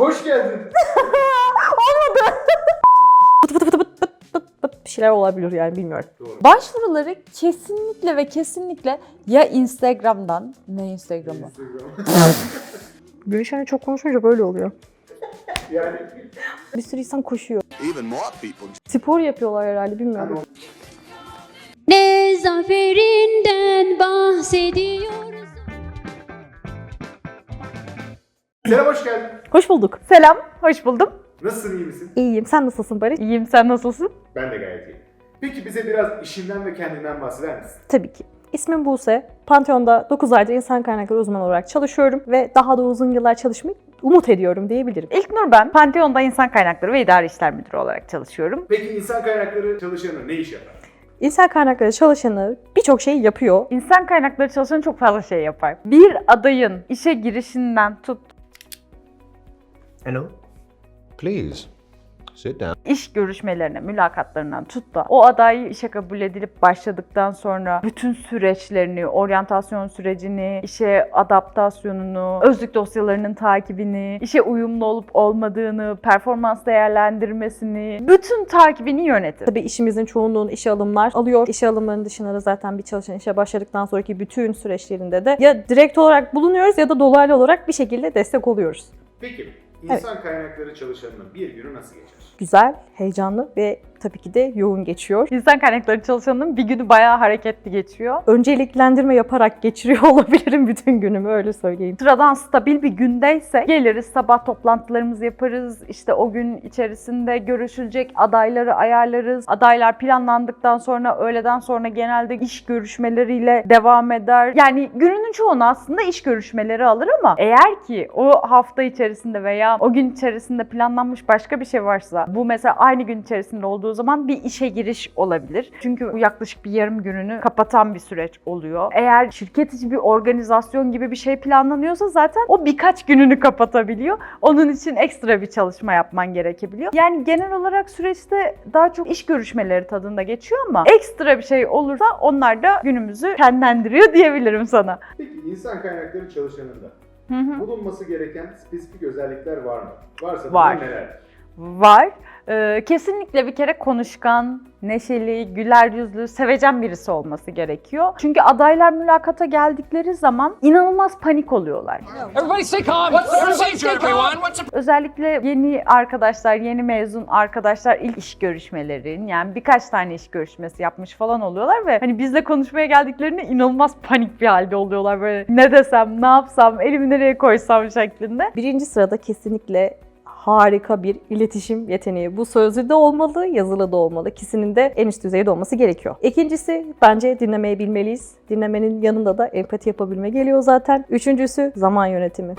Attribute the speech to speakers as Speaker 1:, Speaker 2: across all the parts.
Speaker 1: Hoş geldin.
Speaker 2: Pıt pıt pıt pıt pıt pıt pıt bir şeyler olabilir yani bilmiyorum.
Speaker 1: Doğru.
Speaker 3: Başvuruları kesinlikle ve kesinlikle ya Instagram'dan, ne Instagram'ı?
Speaker 1: Instagram.
Speaker 2: Böyle şeyler çok konuşunca böyle oluyor.
Speaker 1: yani
Speaker 2: Bir sürü insan koşuyor.
Speaker 4: Even more people
Speaker 2: Spor yapıyorlar herhalde bilmiyorum.
Speaker 5: Ne zaferinden bahsediyoruz.
Speaker 1: Selam hoş geldin.
Speaker 2: Hoş bulduk.
Speaker 3: Selam, hoş buldum.
Speaker 1: Nasılsın iyi misin?
Speaker 2: İyiyim. Sen nasılsın Barış?
Speaker 3: İyiyim, sen nasılsın?
Speaker 1: Ben de gayet iyiyim. Peki bize biraz işinden ve kendinden bahseder misin?
Speaker 2: Tabii ki. İsmim Buse. Pantheon'da 9 aydır insan kaynakları uzmanı olarak çalışıyorum ve daha da uzun yıllar çalışmayı umut ediyorum diyebilirim.
Speaker 3: İlknur ben, Pantheon'da İnsan Kaynakları ve İdari İşler Müdürü olarak çalışıyorum.
Speaker 1: Peki insan kaynakları çalışanı ne iş yapar?
Speaker 2: İnsan kaynakları çalışanı birçok şey yapıyor.
Speaker 3: İnsan kaynakları çalışanı çok fazla şey yapar. Bir adayın işe girişinden tut
Speaker 6: Hello? Please, sit down.
Speaker 3: iş görüşmelerine, mülakatlarından tut da o aday işe kabul edilip başladıktan sonra bütün süreçlerini, oryantasyon sürecini, işe adaptasyonunu, özlük dosyalarının takibini, işe uyumlu olup olmadığını, performans değerlendirmesini, bütün takibini yönetir.
Speaker 2: Tabii işimizin çoğunluğunu işe alımlar alıyor. İşe alımların dışında da zaten bir çalışan işe başladıktan sonraki bütün süreçlerinde de ya direkt olarak bulunuyoruz ya da dolaylı olarak bir şekilde destek oluyoruz.
Speaker 1: Peki insan kaynakları çalışanının bir günü nasıl geçer?
Speaker 2: Güzel, heyecanlı ve tabii ki de yoğun geçiyor.
Speaker 3: İnsan kaynakları çalışanının bir günü bayağı hareketli geçiyor.
Speaker 2: Önceliklendirme yaparak geçiriyor olabilirim bütün günümü öyle söyleyeyim.
Speaker 3: Sıradan stabil bir gündeyse geliriz sabah toplantılarımızı yaparız. İşte o gün içerisinde görüşülecek adayları ayarlarız. Adaylar planlandıktan sonra öğleden sonra genelde iş görüşmeleriyle devam eder. Yani gününün çoğunu aslında iş görüşmeleri alır ama eğer ki o hafta içerisinde veya o gün içerisinde planlanmış başka bir şey varsa bu mesela aynı gün içerisinde olduğu zaman bir işe giriş olabilir. Çünkü bu yaklaşık bir yarım gününü kapatan bir süreç oluyor. Eğer şirket içi bir organizasyon gibi bir şey planlanıyorsa zaten o birkaç gününü kapatabiliyor. Onun için ekstra bir çalışma yapman gerekebiliyor. Yani genel olarak süreçte daha çok iş görüşmeleri tadında geçiyor ama ekstra bir şey olursa onlar da günümüzü şenlendiriyor diyebilirim sana.
Speaker 1: Peki insan kaynakları çalışanında
Speaker 3: Hı hı.
Speaker 1: bulunması gereken spesifik özellikler var mı? Varsa
Speaker 3: Var.
Speaker 1: neler?
Speaker 3: Var. Ee, kesinlikle bir kere konuşkan, neşeli, güler yüzlü, sevecen birisi olması gerekiyor. Çünkü adaylar mülakata geldikleri zaman inanılmaz panik oluyorlar.
Speaker 7: Everybody stay calm.
Speaker 3: Özellikle yeni arkadaşlar, yeni mezun arkadaşlar ilk iş görüşmelerin yani birkaç tane iş görüşmesi yapmış falan oluyorlar ve hani bizle konuşmaya geldiklerinde inanılmaz panik bir halde oluyorlar böyle ne desem, ne yapsam, elimi nereye koysam şeklinde.
Speaker 2: Birinci sırada kesinlikle harika bir iletişim yeteneği. Bu sözlü de olmalı, yazılı da olmalı. İkisinin de en üst düzeyde olması gerekiyor. İkincisi bence dinlemeyi bilmeliyiz. Dinlemenin yanında da empati yapabilme geliyor zaten. Üçüncüsü zaman yönetimi.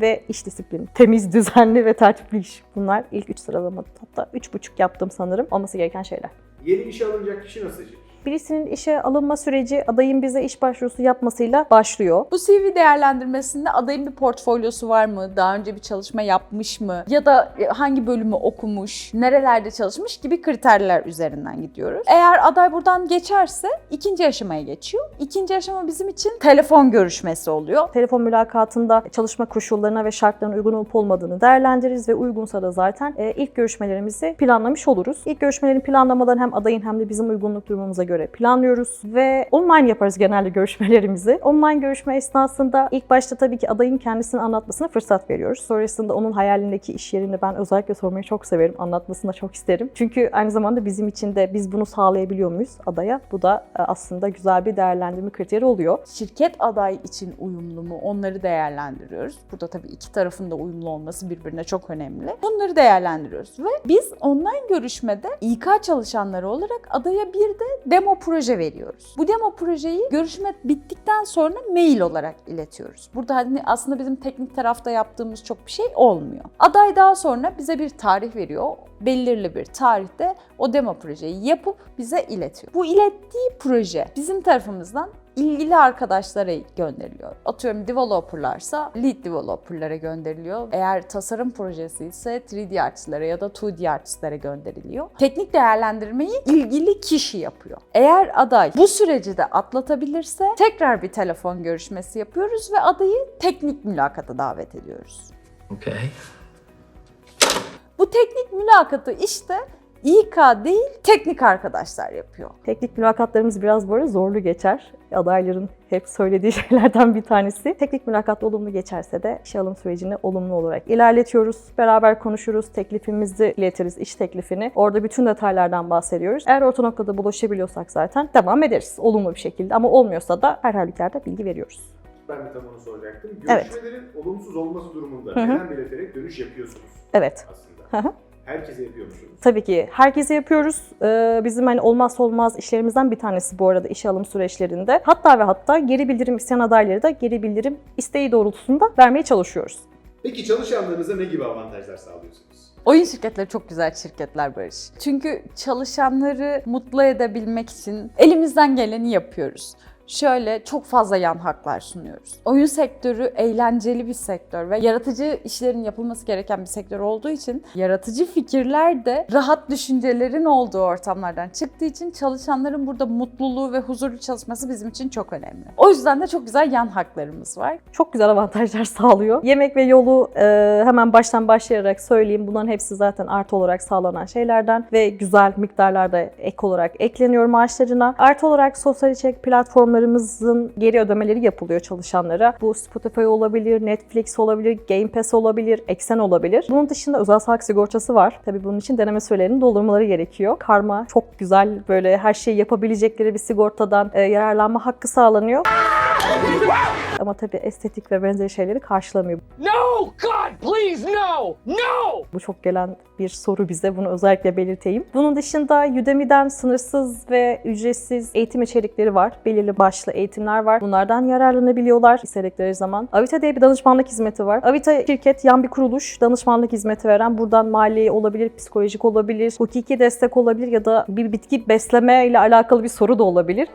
Speaker 2: Ve iş disiplini. Temiz, düzenli ve tertipli iş. Bunlar ilk üç sıralamada. Hatta üç buçuk yaptım sanırım. Olması gereken şeyler.
Speaker 1: Yeni işe alınacak kişi nasıl seçilir?
Speaker 2: Birisinin işe alınma süreci adayın bize iş başvurusu yapmasıyla başlıyor.
Speaker 3: Bu CV değerlendirmesinde adayın bir portfolyosu var mı? Daha önce bir çalışma yapmış mı? Ya da e, hangi bölümü okumuş? Nerelerde çalışmış gibi kriterler üzerinden gidiyoruz. Eğer aday buradan geçerse ikinci aşamaya geçiyor. İkinci aşama bizim için telefon görüşmesi oluyor.
Speaker 2: Telefon mülakatında çalışma koşullarına ve şartlarına uygun olup olmadığını değerlendiririz ve uygunsa da zaten e, ilk görüşmelerimizi planlamış oluruz. İlk görüşmelerin planlamadan hem adayın hem de bizim uygunluk durumumuza göre planlıyoruz ve online yaparız genelde görüşmelerimizi. Online görüşme esnasında ilk başta tabii ki adayın kendisini anlatmasına fırsat veriyoruz. Sonrasında onun hayalindeki iş yerini ben özellikle sormayı çok severim. Anlatmasını da çok isterim. Çünkü aynı zamanda bizim için de biz bunu sağlayabiliyor muyuz adaya? Bu da e, aslında güzel bir değerlendirme kriteri oluyor.
Speaker 3: Şirket aday için uyumlu mu? Onları değerlendiriyoruz. Burada tabii iki tarafın da uyumlu olması birbirine çok önemli. Bunları değerlendiriyoruz ve biz online görüşmede İK çalışanları olarak adaya bir de demo proje veriyoruz. Bu demo projeyi görüşme bittikten sonra mail olarak iletiyoruz. Burada hani aslında bizim teknik tarafta yaptığımız çok bir şey olmuyor. Aday daha sonra bize bir tarih veriyor. Belirli bir tarihte o demo projeyi yapıp bize iletiyor. Bu ilettiği proje bizim tarafımızdan ilgili arkadaşlara gönderiliyor. Atıyorum developerlarsa lead developerlara gönderiliyor. Eğer tasarım projesi ise 3D artistlara ya da 2D artistlere gönderiliyor. Teknik değerlendirmeyi ilgili kişi yapıyor. Eğer aday bu süreci de atlatabilirse tekrar bir telefon görüşmesi yapıyoruz ve adayı teknik mülakata davet ediyoruz.
Speaker 7: Okay.
Speaker 3: Bu teknik mülakatı işte İK değil teknik arkadaşlar yapıyor.
Speaker 2: Teknik mülakatlarımız biraz böyle zorlu geçer. Adayların hep söylediği şeylerden bir tanesi. Teknik mülakat olumlu geçerse de işe alım sürecini olumlu olarak ilerletiyoruz. Beraber konuşuruz, teklifimizi iletiriz, iş teklifini. Orada bütün detaylardan bahsediyoruz. Eğer orta noktada bulaşabiliyorsak zaten devam ederiz olumlu bir şekilde. Ama olmuyorsa da her halükarda bilgi veriyoruz.
Speaker 1: Ben de tam onu soracaktım.
Speaker 2: Evet.
Speaker 1: Görüşmelerin olumsuz olması durumunda
Speaker 2: Hı hı.
Speaker 1: neden belirterek dönüş yapıyorsunuz
Speaker 2: Evet.
Speaker 1: aslında?
Speaker 2: Hı hı.
Speaker 1: Herkese yapıyor musunuz?
Speaker 2: Tabii ki herkese yapıyoruz. Ee, bizim hani olmazsa olmaz işlerimizden bir tanesi bu arada işe alım süreçlerinde. Hatta ve hatta geri bildirim isteyen adayları da geri bildirim isteği doğrultusunda vermeye çalışıyoruz.
Speaker 1: Peki çalışanlarınıza ne gibi avantajlar sağlıyorsunuz?
Speaker 3: Oyun şirketleri çok güzel şirketler Barış. Çünkü çalışanları mutlu edebilmek için elimizden geleni yapıyoruz. Şöyle çok fazla yan haklar sunuyoruz. Oyun sektörü eğlenceli bir sektör ve yaratıcı işlerin yapılması gereken bir sektör olduğu için yaratıcı fikirler de rahat düşüncelerin olduğu ortamlardan çıktığı için çalışanların burada mutluluğu ve huzurlu çalışması bizim için çok önemli. O yüzden de çok güzel yan haklarımız var.
Speaker 2: Çok güzel avantajlar sağlıyor. Yemek ve yolu e, hemen baştan başlayarak söyleyeyim. Bunların hepsi zaten artı olarak sağlanan şeylerden ve güzel miktarlarda ek olarak ekleniyor maaşlarına. Artı olarak sosyal içerik platformlarımızın geri ödemeleri yapılıyor çalışanlara. Bu Spotify olabilir, Netflix olabilir, Game Pass olabilir, Exen olabilir. Bunun dışında özel sağlık sigortası var. Tabii bunun için deneme sürelerini doldurmaları gerekiyor. Karma çok güzel böyle her şeyi yapabilecekleri bir sigortadan e, yararlanma hakkı sağlanıyor. Ama tabii estetik ve benzeri şeyleri karşılamıyor.
Speaker 7: No! God, please, no! No!
Speaker 2: Bu çok gelen bir soru bize. Bunu özellikle belirteyim. Bunun dışında Udemy'den sınırsız ve ücretsiz eğitim içerikleri var. Belirli başlı eğitimler var. Bunlardan yararlanabiliyorlar istedikleri zaman. Avita diye bir danışmanlık hizmeti var. Avita şirket, yan bir kuruluş, danışmanlık hizmeti veren. Buradan mali olabilir, psikolojik olabilir, hukuki destek olabilir ya da bir bitki besleme ile alakalı bir soru da olabilir.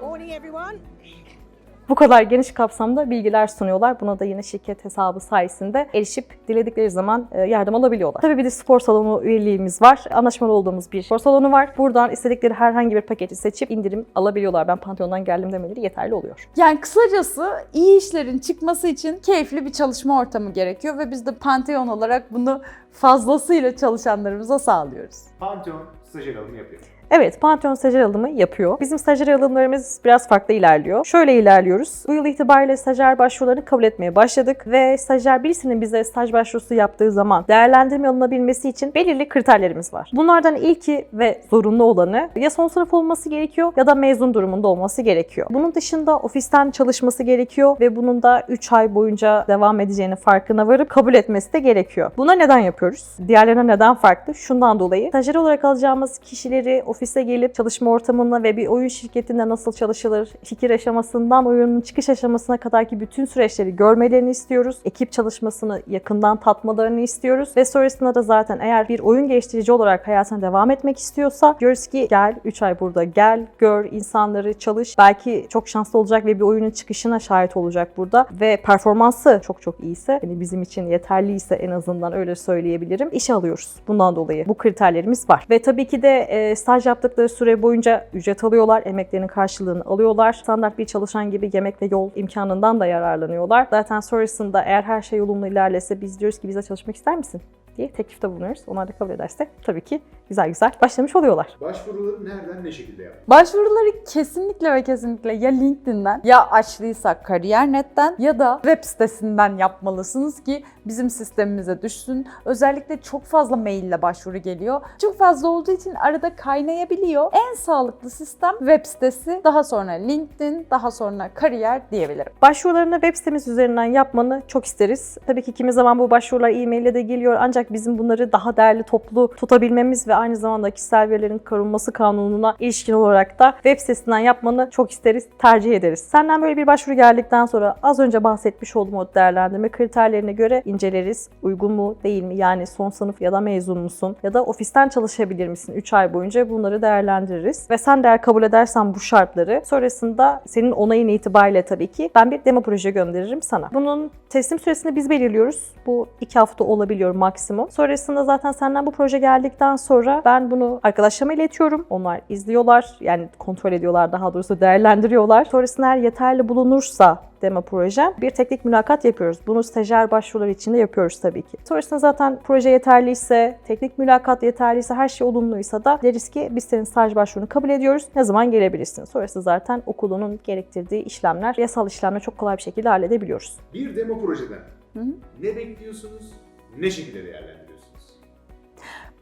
Speaker 2: Bu kadar geniş kapsamda bilgiler sunuyorlar. Buna da yine şirket hesabı sayesinde erişip diledikleri zaman e, yardım alabiliyorlar. Tabii bir de spor salonu üyeliğimiz var. Anlaşmalı olduğumuz bir spor salonu var. Buradan istedikleri herhangi bir paketi seçip indirim alabiliyorlar. Ben Pantheon'dan geldim demeleri yeterli oluyor.
Speaker 3: Yani kısacası iyi işlerin çıkması için keyifli bir çalışma ortamı gerekiyor ve biz de Pantheon olarak bunu fazlasıyla çalışanlarımıza sağlıyoruz.
Speaker 1: Pantheon stajyer alımı yapıyor.
Speaker 2: Evet, Pantheon stajyer alımı yapıyor. Bizim stajyer alımlarımız biraz farklı ilerliyor. Şöyle ilerliyoruz. Bu yıl itibariyle stajyer başvurularını kabul etmeye başladık ve stajyer birisinin bize staj başvurusu yaptığı zaman değerlendirme alınabilmesi için belirli kriterlerimiz var. Bunlardan ilki ve zorunlu olanı ya son sınıf olması gerekiyor ya da mezun durumunda olması gerekiyor. Bunun dışında ofisten çalışması gerekiyor ve bunun da 3 ay boyunca devam edeceğini farkına varıp kabul etmesi de gerekiyor. Buna neden yapıyoruz? Diğerlerine neden farklı? Şundan dolayı stajyer olarak alacağımız kişileri ofise gelip çalışma ortamına ve bir oyun şirketinde nasıl çalışılır, fikir aşamasından oyunun çıkış aşamasına kadarki bütün süreçleri görmelerini istiyoruz. Ekip çalışmasını yakından tatmalarını istiyoruz ve sonrasında da zaten eğer bir oyun geliştirici olarak hayatına devam etmek istiyorsa diyoruz ki gel 3 ay burada gel, gör insanları, çalış. Belki çok şanslı olacak ve bir oyunun çıkışına şahit olacak burada ve performansı çok çok iyiyse, yani bizim için yeterliyse en azından öyle söyleyebilirim. İşe alıyoruz bundan dolayı. Bu kriterlerimiz var. Ve tabii ki de e, staj yaptıkları süre boyunca ücret alıyorlar, emeklerinin karşılığını alıyorlar. Standart bir çalışan gibi yemek ve yol imkanından da yararlanıyorlar. Zaten sonrasında eğer her şey yolunda ilerlese biz diyoruz ki bize çalışmak ister misin? Diye teklifte bulunuyoruz. Onlar da kabul ederse tabii ki güzel güzel başlamış oluyorlar.
Speaker 1: Başvuruları nereden ne şekilde yapıyor?
Speaker 3: Başvuruları kesinlikle ve kesinlikle ya LinkedIn'den ya açlıysak Kariyer.net'ten ya da web sitesinden yapmalısınız ki bizim sistemimize düşsün. Özellikle çok fazla maille başvuru geliyor. Çok fazla olduğu için arada kaynayabiliyor. En sağlıklı sistem web sitesi, daha sonra LinkedIn, daha sonra kariyer diyebilirim.
Speaker 2: Başvurularını web sitemiz üzerinden yapmanı çok isteriz. Tabii ki kimi zaman bu başvurular e-mail ile de geliyor ancak bizim bunları daha değerli toplu tutabilmemiz ve aynı zamanda kişisel verilerin korunması kanununa ilişkin olarak da web sitesinden yapmanı çok isteriz, tercih ederiz. Senden böyle bir başvuru geldikten sonra az önce bahsetmiş olduğum o değerlendirme kriterlerine göre inceleriz. Uygun mu, değil mi? Yani son sınıf ya da mezun musun? Ya da ofisten çalışabilir misin? 3 ay boyunca bunları değerlendiririz. Ve sen de eğer kabul edersen bu şartları sonrasında senin onayın itibariyle tabii ki ben bir demo proje gönderirim sana. Bunun teslim süresini biz belirliyoruz. Bu 2 hafta olabiliyor maksimum. Sonrasında zaten senden bu proje geldikten sonra ben bunu arkadaşlarıma iletiyorum. Onlar izliyorlar. Yani kontrol ediyorlar daha doğrusu değerlendiriyorlar. Sonrasında eğer yeterli bulunursa demo projem. Bir teknik mülakat yapıyoruz. Bunu stajyer başvuruları için de yapıyoruz tabii ki. Sonrasında zaten proje yeterliyse, teknik mülakat yeterliyse, her şey olumluysa da deriz ki biz senin staj başvurunu kabul ediyoruz. Ne zaman gelebilirsin? Sonrası zaten okulunun gerektirdiği işlemler, yasal işlemleri çok kolay bir şekilde halledebiliyoruz.
Speaker 1: Bir demo projeden
Speaker 3: hı.
Speaker 1: ne bekliyorsunuz? Ne şekilde değerlendiriyorsunuz?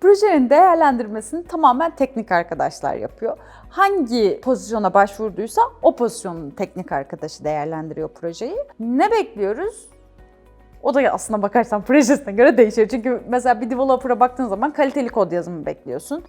Speaker 3: Projelerin değerlendirmesini tamamen teknik arkadaşlar yapıyor. Hangi pozisyona başvurduysa o pozisyonun teknik arkadaşı değerlendiriyor projeyi. Ne bekliyoruz? O da aslına bakarsan projesine göre değişiyor. Çünkü mesela bir developer'a baktığın zaman kaliteli kod yazımı bekliyorsun.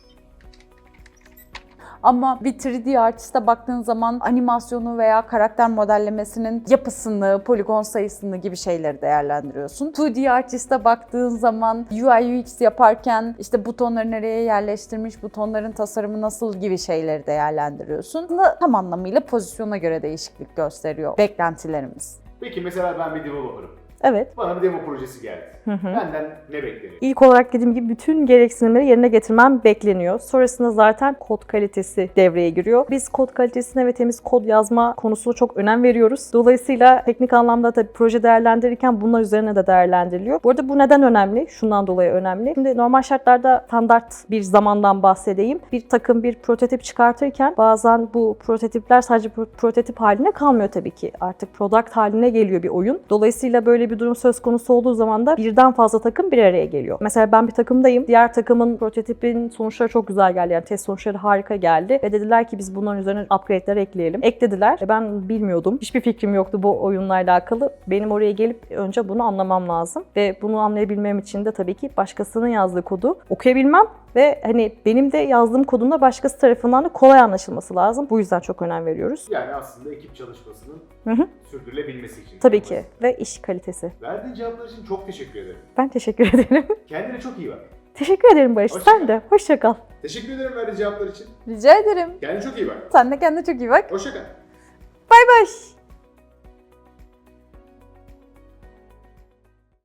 Speaker 3: Ama bir 3D artiste baktığın zaman animasyonu veya karakter modellemesinin yapısını, poligon sayısını gibi şeyleri değerlendiriyorsun. 2D artiste baktığın zaman UI UX yaparken işte butonları nereye yerleştirmiş, butonların tasarımı nasıl gibi şeyleri değerlendiriyorsun. Aslında tam anlamıyla pozisyona göre değişiklik gösteriyor beklentilerimiz.
Speaker 1: Peki mesela ben bir developer'ım.
Speaker 2: Evet.
Speaker 1: Bana bir demo projesi geldi. Benden ne bekleniyor?
Speaker 2: İlk olarak dediğim gibi bütün gereksinimleri yerine getirmem bekleniyor. Sonrasında zaten kod kalitesi devreye giriyor. Biz kod kalitesine ve temiz kod yazma konusuna çok önem veriyoruz. Dolayısıyla teknik anlamda tabii proje değerlendirirken bunlar üzerine de değerlendiriliyor. Bu arada bu neden önemli? Şundan dolayı önemli. Şimdi normal şartlarda standart bir zamandan bahsedeyim. Bir takım bir prototip çıkartırken bazen bu prototipler sadece pro- prototip haline kalmıyor tabii ki. Artık product haline geliyor bir oyun. Dolayısıyla böyle bir durum söz konusu olduğu zaman da birden fazla takım bir araya geliyor. Mesela ben bir takımdayım. Diğer takımın prototipin sonuçları çok güzel geldi. Yani test sonuçları harika geldi. Ve dediler ki biz bunların üzerine upgrade'ler ekleyelim. Eklediler. E ben bilmiyordum. Hiçbir fikrim yoktu bu oyunla alakalı. Benim oraya gelip önce bunu anlamam lazım. Ve bunu anlayabilmem için de tabii ki başkasının yazdığı kodu okuyabilmem ve hani benim de yazdığım kodun da başkası tarafından da kolay anlaşılması lazım. Bu yüzden çok önem veriyoruz.
Speaker 1: Yani aslında ekip çalışmasının
Speaker 2: Hı hı.
Speaker 1: sürdürülebilmesi için.
Speaker 2: Tabii ki. Ve iş kalitesi.
Speaker 1: Verdiğin cevaplar için çok teşekkür ederim.
Speaker 2: Ben teşekkür ederim.
Speaker 1: Kendine çok iyi bak.
Speaker 2: teşekkür ederim Barış.
Speaker 1: Hoşça
Speaker 2: Sen
Speaker 1: kal.
Speaker 2: de. Hoşça kal.
Speaker 1: Teşekkür ederim verdiğin cevaplar için.
Speaker 3: Rica ederim.
Speaker 1: Kendine çok iyi bak.
Speaker 3: Sen de kendine çok iyi bak.
Speaker 1: Hoşça kal.
Speaker 3: Bay bay.